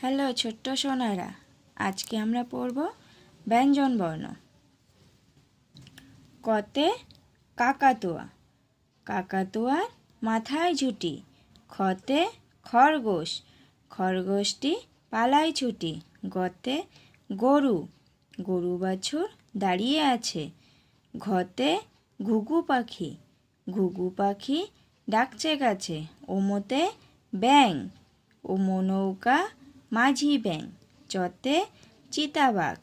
Hello ছোট্ট সোনারা, আজকে আমরা পড়ব ব্যঞ্জন বর্ণ। কতে কাকাতুয়া, কাকাতুয়ার মাথায় ঝুটি, খতে খরগোশ, খরগোশটি পালায় ছুটি, গতে গরু গরু বাছুর দাঁড়িয়ে আছে, ঘতে ঘুঘু পাখি ঘুঘু পাখি ডাকছে গাছে, ওমতে ব্যাং ওমো নৌকা মাঝি ব্যাং চতে চিতাবাঘ,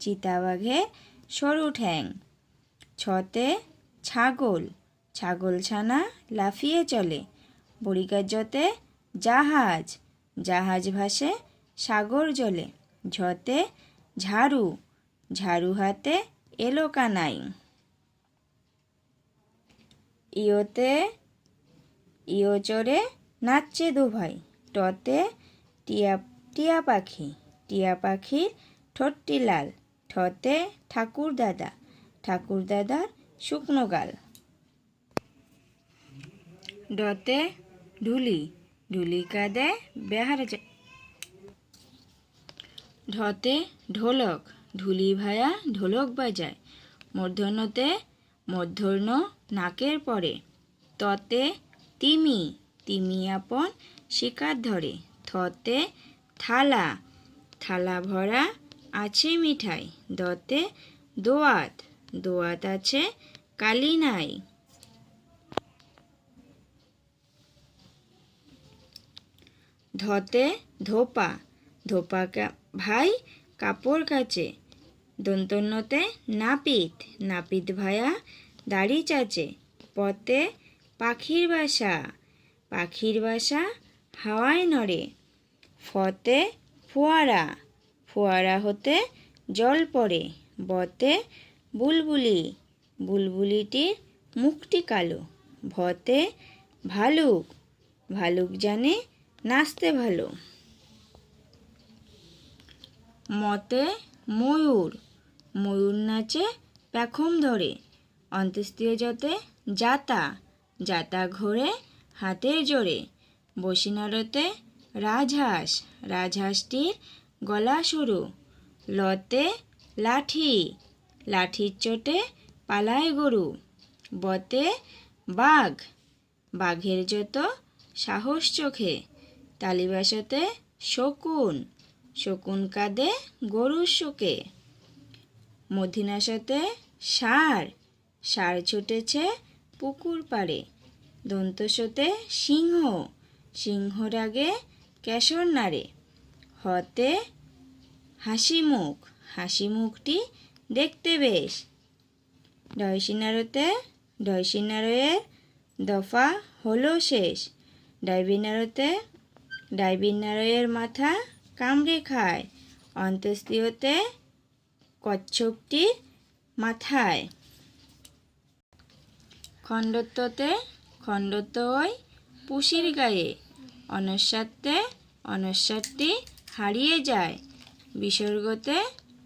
চিতাবাঘে সরু ঠ্যাং ছতে ছাগল ছাগল ছানা লাফিয়ে চলে বড়িকার জতে জাহাজ জাহাজ ভাসে সাগর জলে, ঝতে ঝাড়ু ঝাড়ু হাতে এলো কানাই। ইয়োতে ইয়ো চড়ে নাচছে দুভাই, টতে টিয়া টিয়া পাখি। টিয়া পাখির ঠোঁটটি লাল ঠতে ঠাকুর দাদা, ঠাকুর দাদার শুকনো গাল। ডতে ঢুলি ঢুলি কাঁদে বেহার ঢতে ঢোলক, ঢুলি ভায়া ঢোলক বাজায়। মূর্ধন্যতে মূর্ধন্য নাকের পরে। ততে তিমি তিমি আপন শিকার ধরে। থতে থালা। থালা ভরা আছে মিঠাই। দতে দোয়াত। দোয়াত আছে কালি নাই। ধতে ধোপা। ধোপা ভাই কাপড় কাচে। দন্তন্যতে নাপিত। নাপিত ভায়া দাড়ি চাচে। পতে পাখির বাসা। পাখির বাসা হাওয়ায় নড়ে। ফতে ফোয়ারা। ফোয়ারা হতে জল পড়ে, বতে বুলবুলি। বুলবুলিটির মুখটি কালো, ভতে ভালুক। ভালুক জানে নাচতে ভালো। মতে ময়ূর ময়ূর নাচে পেখম ধরে। অন্ত্যেষ্টিয় যতে যাতা জাতা ঘোরে হাতের জোরে। বসিনারতে রাজহাঁস, রাজহাঁসটির গলা সরু, লতে লাঠি, লাঠির চোটে পালায় গরু, বতে বাঘ। বাঘের যত সাহস চোখে, তালিবাসতে শকুন শকুন কাঁদে গরুর শোকে। মধিনাশতে সার সার ছুটেছে পুকুর পাড়ে। দন্তসতে সিংহ সিংহর আগে কেশর নাড়ে। হতে হাসি মুখ। হাসি মুখটি দেখতে বেশ। ডয়সিনারতে ডয়সিনারয়ের দফা হলো শেষ। ডাইবিনারতে ডাইবিনারয়ের মাথা কামড়ে খায়। অন্ত্যেষ্টিয়তে কচ্ছপটির মাথায়। খণ্ডত্বতে খণ্ডত্ব ওই পুষির গায়ে। অনস্বাত্তে অনস্বারটি হারিয়ে যায়। বিসর্গতে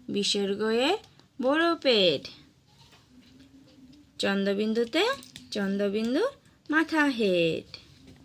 বিসর্গয়ে বড় পেট চন্দ্রবিন্দুতে চন্দ্রবিন্দু মাথা হেড